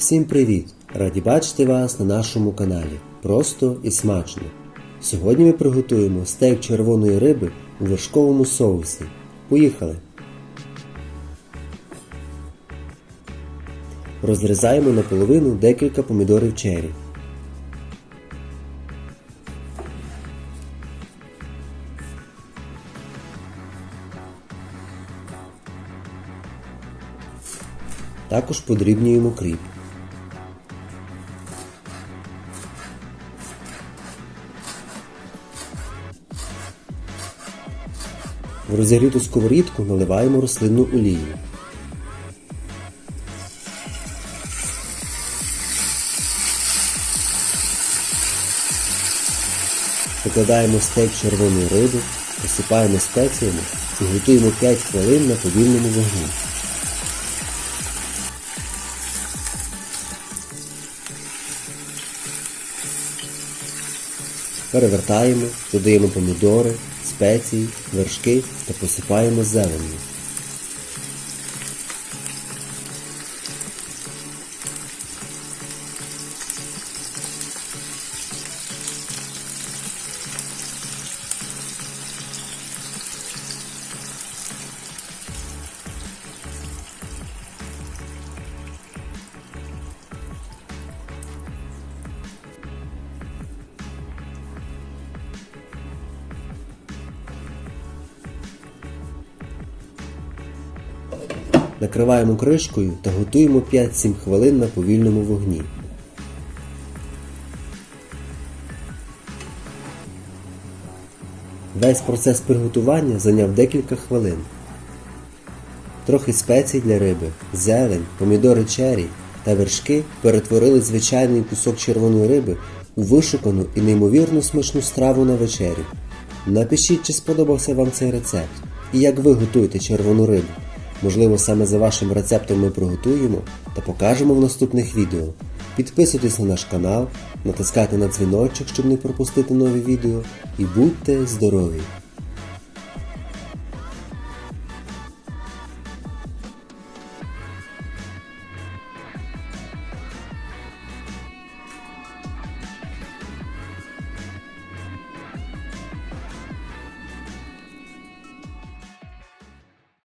Всім привіт! Раді бачити вас на нашому каналі. Просто і смачно. Сьогодні ми приготуємо стейк червоної риби у вершковому соусі. Поїхали! Розрізаємо наполовину декілька помідорів черрі. Також подрібнюємо кріп. В розігріту сковорідку наливаємо рослинну олію. Викладаємо стейк червоної риби, посипаємо спеціями і готуємо 5 хвилин на повільному вогні. Перевертаємо, додаємо помідори, спеції, вершки та посипаємо зеленню. Накриваємо кришкою та готуємо 5-7 хвилин на повільному вогні. Весь процес приготування зайняв декілька хвилин. Трохи спецій для риби, зелень, помідори черрі та вершки перетворили звичайний кусок червоної риби у вишукану і неймовірно смачну страву на вечерю. Напишіть, чи сподобався вам цей рецепт і як ви готуєте червону рибу. Можливо, саме за вашим рецептом ми приготуємо та покажемо в наступних відео. Підписуйтесь на наш канал, натискайте на дзвіночок, щоб не пропустити нові відео, і будьте здорові!